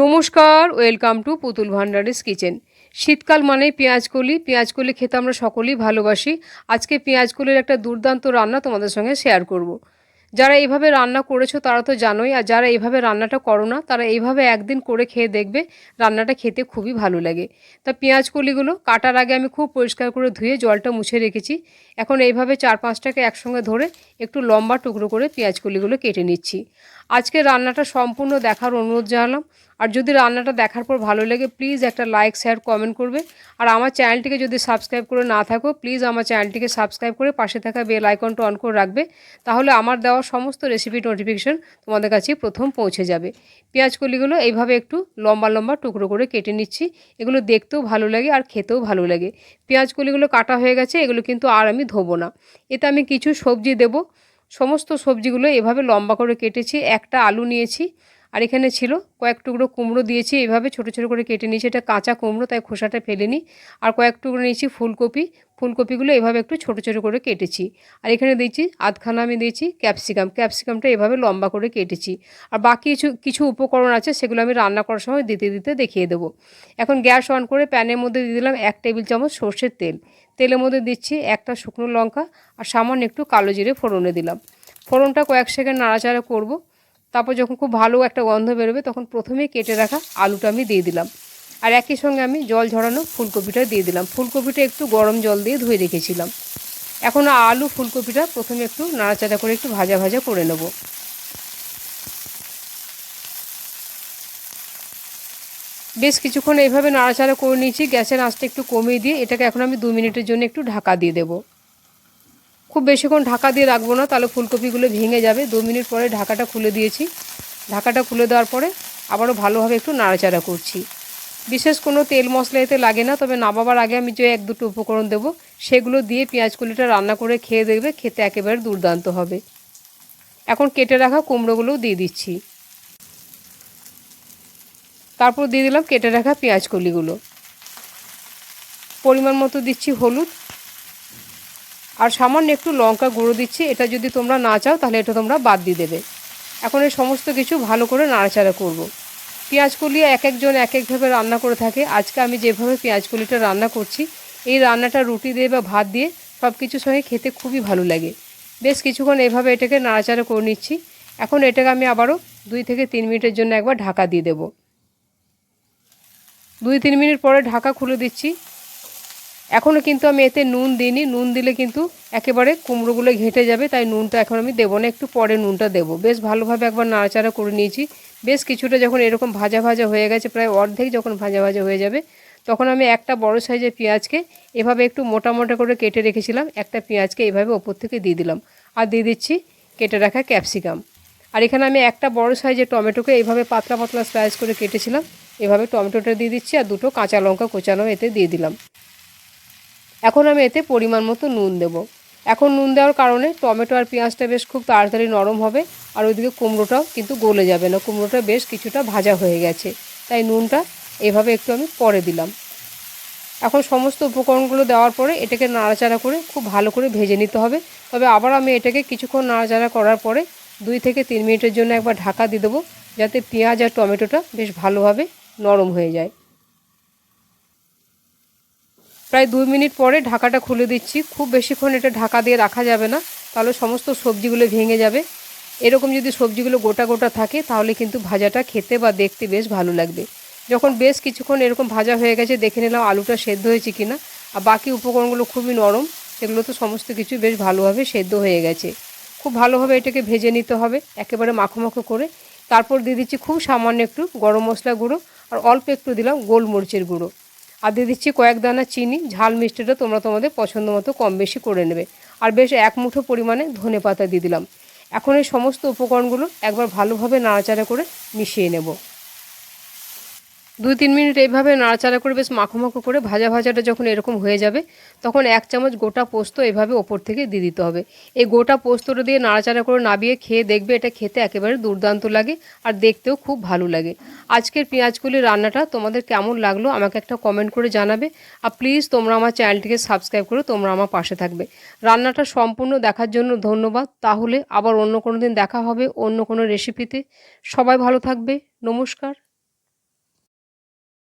নমস্কার, welcome to পুতুল ভান্ডারিস kitchen. শীতকাল মানেই পেঁয়াজকলি পেঁয়াজকলি খেতে আমরা সকলেই ভালোবাসি। আজকে পেঁয়াজকলির একটা দুর্দান্ত রান্না তোমাদের সঙ্গে শেয়ার করব। যারা এইভাবে রান্না করেছ তারা তো জানোই, আর যারা এইভাবে রান্নাটা করো না, তারা এইভাবে একদিন করে খেয়ে দেখবে রান্নাটা খেতে খুবই ভালো লাগে। তা পেঁয়াজ কলিগুলো কাটার আগে আমি খুব পরিষ্কার করে ধুয়ে জলটা মুছে রেখেছি। এখন এইভাবে চার পাঁচটাকে একসঙ্গে ধরে একটু লম্বা টুকরো করে পেঁয়াজ কলিগুলো কেটে নিচ্ছি। আজকে রান্নাটা সম্পূর্ণ দেখার অনুরোধ জানালাম। আর যদি রান্নাটা দেখার পর ভালো লাগে প্লিজ একটা লাইক শেয়ার কমেন্ট করবে। আর আমার চ্যানেলটিকে যদি সাবস্ক্রাইব করে না থাকো প্লিজ আমার চ্যানেলটিকে সাবস্ক্রাইব করে পাশে থাকা বেল আইকনটা অন করে রাখবে। তাহলে আমার দেওয়া সমস্ত রেসিপি নোটিফিকেশন তোমাদের কাছে প্রথম পৌঁছে যাবে। পেঁয়াজ কলিগুলো এইভাবে একটু লম্বা লম্বা টুকরো করে কেটে নিচ্ছি। এগুলো দেখতেও ভালো লাগে আর খেতেও ভালো লাগে। পেঁয়াজ কলিগুলো কাটা হয়ে গেছে, এগুলো কিন্তু আর আমি ধোবো না। এতে আমি কিছু সবজি দেব। সমস্ত সবজিগুলো এভাবে লম্বা করে কেটেছি। একটা আলু নিয়েছি, আর এখানে ছিল কয়েক টুকরো কুমড়ো দিয়েছি, এভাবে ছোটো ছোটো করে কেটে নিয়েছি। এটা কাঁচা কুমড়ো, তাই খোসাটা ফেলেনি। আর কয়েক টুকরো নিয়েছি ফুলকপি, ফুলকপিগুলো এভাবে একটু ছোটো ছোটো করে কেটেছি। আর এখানে দিয়েছি আধখানা আমি দিয়েছি ক্যাপসিকাম। ক্যাপসিকামটা এভাবে লম্বা করে কেটেছি। আর বাকি কিছু কিছু উপকরণ আছে, সেগুলো আমি রান্না করার সময় দিতে দিতে দেখিয়ে দেবো। এখন গ্যাস অন করে প্যানের মধ্যে দিয়ে দিলাম এক টেবিল চামচ সর্ষের তেল। তেলের মধ্যে দিচ্ছি একটা শুকনো লঙ্কা আর সামান্য একটু কালো জিরে ফোড়নে দিলাম। ফোড়নটা কয়েক সেকেন্ড নাড়াচাড়া করব। তারপর যখন খুব ভালো একটা গন্ধ বেরোবে, তখন প্রথমে কেটে রাখা আলুটা আমি দিয়ে দিলাম। আর একই সঙ্গে আমি জল ঝরানো ফুলকপিটা দিয়ে দিলাম। ফুলকপিটা একটু গরম জল দিয়ে ধুয়ে রেখেছিলাম। এখন আলু ফুলকপিটা প্রথমে একটু নাড়াচাড়া করে একটু ভাজা ভাজা করে নেব। বেশ কিছুক্ষণ এইভাবে নাড়াচাড়া করে নিয়েছি, গ্যাসের আঁচটা একটু কমিয়ে দিয়ে এটাকে এখন আমি দু মিনিটের জন্য একটু ঢাকা দিয়ে দেবো। খুব বেশিক্ষণ ঢাকা দিয়ে রাখব না, তাহলে ফুলকপিগুলো ভেঙে যাবে। দু মিনিট পরে ঢাকাটা খুলে দিয়েছি। ঢাকাটা খুলে দেওয়ার পরে আবারও ভালোভাবে একটু নাড়াচাড়া করছি। বিশেষ কোনো তেল মশলা এতে লাগে না, তবে নামাবার আগে আমি যে এক দুটো উপকরণ দেব, সেগুলো দিয়ে পেঁয়াজ কলিটা রান্না করে খেয়ে দেখবে, খেতে একেবারে দুর্দান্ত হবে। এখন কেটে রাখা কুমড়োগুলোও দিয়ে দিচ্ছি। তারপর দিয়ে দিলাম কেটে রাখা পেঁয়াজ কলিগুলো। পরিমাণ মতো দিচ্ছি হলুদ। আর সামান্য একটু লঙ্কা গুঁড়ো দিচ্ছি, এটা যদি তোমরা না চাও তাহলে এটা তোমরা বাদ দিয়ে দেবে। এখন এই সমস্ত কিছু ভালো করে নাড়াচাড়া করব। পেঁয়াজকলি এক একজন এক একভাবে রান্না করে থাকে। আজকে আমি যেভাবে পেঁয়াজকলিটা রান্না করছি, এই রান্নাটা রুটি দিয়ে বা ভাত দিয়ে সব কিছুর সঙ্গে খেতে খুবই ভালো লাগে। বেশ কিছুক্ষণ এভাবে এটাকে নাড়াচাড়া করে নিচ্ছি। এখন এটাকে আমি আবারও দুই থেকে তিন মিনিটের জন্য একবার ঢাকা দিয়ে দেব। দুই তিন মিনিট পরে ঢাকা খুলে দিচ্ছি। এখনও কিন্তু আমি এতে নুন দিইনি। নুন দিলে কিন্তু একেবারে কুমড়োগুলো ঘেঁটে যাবে, তাই নুনটা এখন আমি দেবো না। একটু পরে নুনটা দেবো। বেশ ভালোভাবে একবার নাড়াচাড়া করে নিয়েছি। বেশ কিছুটা যখন এরকম ভাজা ভাজা হয়ে গেছে, প্রায় অর্ধেক যখন ভাজা ভাজা হয়ে যাবে, তখন আমি একটা বড় সাইজের পেঁয়াজকে এভাবে একটু মোটা মোটা করে কেটে রেখেছিলাম। একটা পেঁয়াজকে এভাবে ওপর থেকে দিয়ে দিলাম। আর দিয়ে দিচ্ছি কেটে রাখা ক্যাপসিকাম। আর এখানে আমি একটা বড় সাইজের টমেটোকে এইভাবে পাতলা পাতলা স্লাইস করে কেটেছিলাম। এভাবে টমেটোটা দিয়ে দিচ্ছি আর দুটো কাঁচা লঙ্কা কোচানো এতে দিয়ে দিলাম। এখন আমি এতে পরিমাণ মতো নুন দেব। এখন নুন দেওয়ার কারণে টমেটো আর পেঁয়াজটা বেশ খুব তাড়াতাড়ি নরম হবে আর ওইদিকে কুমড়োটাও কিন্তু গলে যাবে না, কুমড়োটা বেশ কিছুটা ভাজা হয়ে গেছে। তাই নুনটা এভাবে একটু আমি পরে দিলাম। এখন সমস্ত উপকরণগুলো দেওয়ার পরে এটাকে নাড়াচাড়া করে খুব ভালো করে ভেজে নিতে হবে। তবে আবার আমি এটাকে কিছুক্ষণ নাড়াচাড়া করার পরে দুই থেকে তিন মিনিটের জন্য একবার ঢাকা দিয়ে দেবো, যাতে পেঁয়াজ আর টমেটোটা বেশ ভালোভাবে নরম হয়ে যায়। প্রায় দুই মিনিট পরে ঢাকাটা খুলে দিচ্ছি। খুব বেশিক্ষণ এটা ঢাকা দিয়ে রাখা যাবে না, তাহলে সমস্ত সবজিগুলো ভেঙে যাবে। এরকম যদি সবজিগুলো গোটা গোটা থাকে, তাহলে কিন্তু ভাজাটা খেতে বা দেখতে বেশ ভালো লাগবে। যখন বেশ কিছুক্ষণ এরকম ভাজা হয়ে গেছে, দেখে নিলাম আলুটা সেদ্ধ হয়েছে কি না আর বাকি উপকরণগুলো খুবই নরম, সেগুলো তো সমস্ত কিছু বেশ ভালোভাবে সেদ্ধ হয়ে গেছে। খুব ভালোভাবে এটাকে ভেজে নিতে হবে, একেবারে মাখো মাখো করে। তারপর দিয়ে দিচ্ছি খুব সামান্য একটু গরম মশলা গুঁড়ো। আর অল্প একটু দিলাম গোলমরিচের গুঁড়ো। আর দিয়ে দিচ্ছি কয়েক দানা চিনি, ঝাল মিষ্টিটা তোমরা তোমাদের পছন্দ মতো কম বেশি করে নেবে। আর বেশ এক মুঠো পরিমাণে ধনে পাতা দিয়ে দিলাম। এখন এই সমস্ত উপকরণগুলো একবার ভালোভাবে নাড়াচাড়া করে মিশিয়ে নেব। দুই তিন মিনিট এইভাবে নাড়াচাড়া করে বেশ মাখো মাখো করে ভাজা ভাজাটা যখন এরকম হয়ে যাবে, তখন এক চামচ গোটা পোস্ত এভাবে ওপর থেকে দিয়ে দিতে হবে। এই গোটা পোস্তটা দিয়ে নাড়াচাড়া করে নাবিয়ে খেয়ে দেখবে এটা খেতে একেবারে দুর্দান্ত লাগে আর দেখতেও খুব ভালো লাগে। আজকের পেঁয়াজগুলির রান্নাটা তোমাদের কেমন লাগল আমাকে একটা কমেন্ট করে জানাবে আর প্লিজ তোমরা আমার চ্যানেলটিকে সাবস্ক্রাইব করে তোমরা আমার পাশে থাকবে। রান্নাটা সম্পূর্ণ দেখার জন্য ধন্যবাদ। তাহলে আবার অন্য কোনো দিন দেখা হবে অন্য কোনো রেসিপিতে সবাই ভালো থাকবে। নমস্কার।